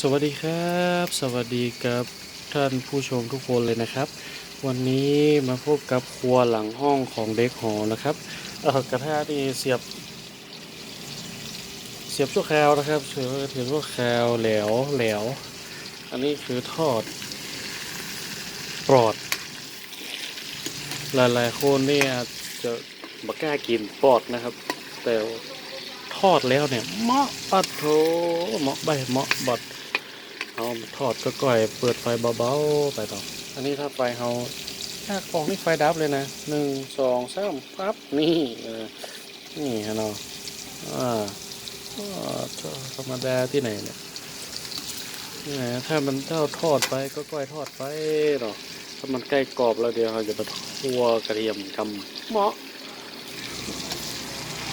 สวัสดีครับ สวัสดีกับท่านผู้ชมทุกคนเลยนะครับ วันนี้มาพบกับครัวหลังห้องของเด็กหอนะครับเออกระทะนี่เสียบ เสียบชั่วคราวนะครับเสียบเสียชั่วคราวแหลวแหลวอันนี้คือทอดปลอด หลายๆคนเนี่ยจะบักล้ากินปลอดนะครับ แต่ทอดแล้วเนี่ยเหมาะปัดโถเหมาะใบเหมาะบด เอามาทอดก็ก่อยเปิดไฟเบาๆไปต่อ อันนี้ถ้าไฟเราถ้าของนี่ไฟดับเลยนะหนึ่งสองสามปั๊บนี่เออนี่ฮะเนาะอ่าอ่าธรรมดาที่ไหนเนี่ยนี่นะถ้ามันเท่าทอดไปก็ก้อยทอดไปเนาะถ้ามันใกล้กรอบแล้วเดี๋ยวเราจะมาคั่วกระเทียมทำเหมาะ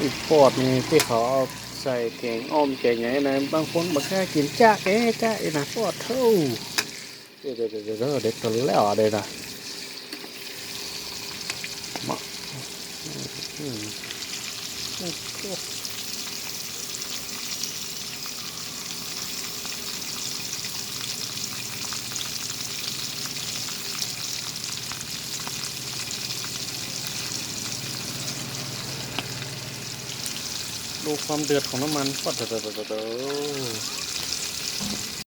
อีกปอดนี่ที่เขาเอา ใส่แกงอ้อมแกงไงนะบางคนบักแค่กินจ้าเอ๊จ้าเอ๊นะปอดเท่าเดี๋ยวเดี๋ยวเดี๋ยวเดี๋ยวเด็กตัวแล้วเด็นะมา ดูความเดือดของน้ำมันปัดเดือดเดือดเดือด